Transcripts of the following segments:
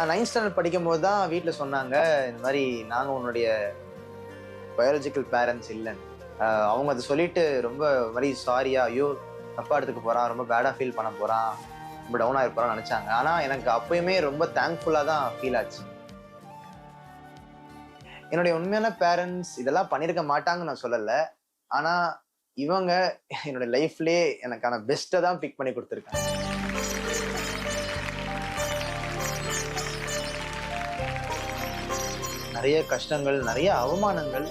நான் ninth standard படிக்கும்போது தான் வீட்டில் சொன்னாங்க இந்த மாதிரி நாங்கள் உன்னுடைய பயாலஜிக்கல் பேரண்ட்ஸ் இல்லைன்னு அவங்க அதை சொல்லிட்டு ரொம்ப மாதிரி சாரியா ஐயோ தப்பா எடுத்துக்க போகிறான் ரொம்ப பேடாக ஃபீல் பண்ண போகிறான் ரொம்ப டவுன் ஆகி நினச்சாங்க. ஆனால் எனக்கு அப்பயுமே ரொம்ப தேங்க்ஃபுல்லாக தான் ஃபீல் ஆச்சு. என்னுடைய உண்மையான பேரண்ட்ஸ் இதெல்லாம் பண்ணியிருக்க மாட்டாங்கன்னு நான் சொல்லலை. ஆனால் இவங்க என்னுடைய லைஃப்லேயே எனக்கான பெஸ்ட்டை தான் பிக் பண்ணி கொடுத்துருக்காங்க. நிறைய கஷ்டங்கள் நிறைய அவமானங்கள்.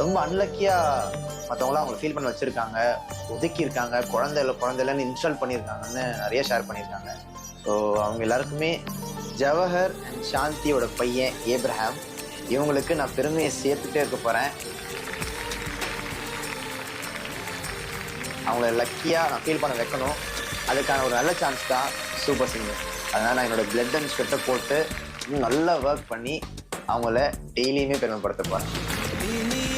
ரொம்ப அன்லக்கியாக மற்றவங்களாம் அவங்களை ஃபீல் பண்ண வச்சுருக்காங்க. ஒதுக்கியிருக்காங்க. குழந்தைல குழந்தை இல்லை இன்ஸ்டால் பண்ணியிருக்காங்கன்னு நிறைய ஷேர் பண்ணியிருக்காங்க. ஸோ அவங்க எல்லாருக்குமே ஜவஹர் அண்ட் சாந்தியோட பையன் ஏப்ரஹாம். இவங்களுக்கு நான் பெருமையை சேர்த்துட்டே இருக்க போகிறேன் அவங்கள லக்கியாக நான் ஃபீல் பண்ண வைக்கணும். அதுக்கான ஒரு நல்ல சான்ஸ் தான் சூப்பர் சிங்கர் அதனால் நான் என்னோடய பிளட் அண்ட் ஸ்வெட்டை போட்டு நல்லா ஒர்க் பண்ணி அவங்கள டெய்லியுமே பெருமைப்படுத்த போகிறேன்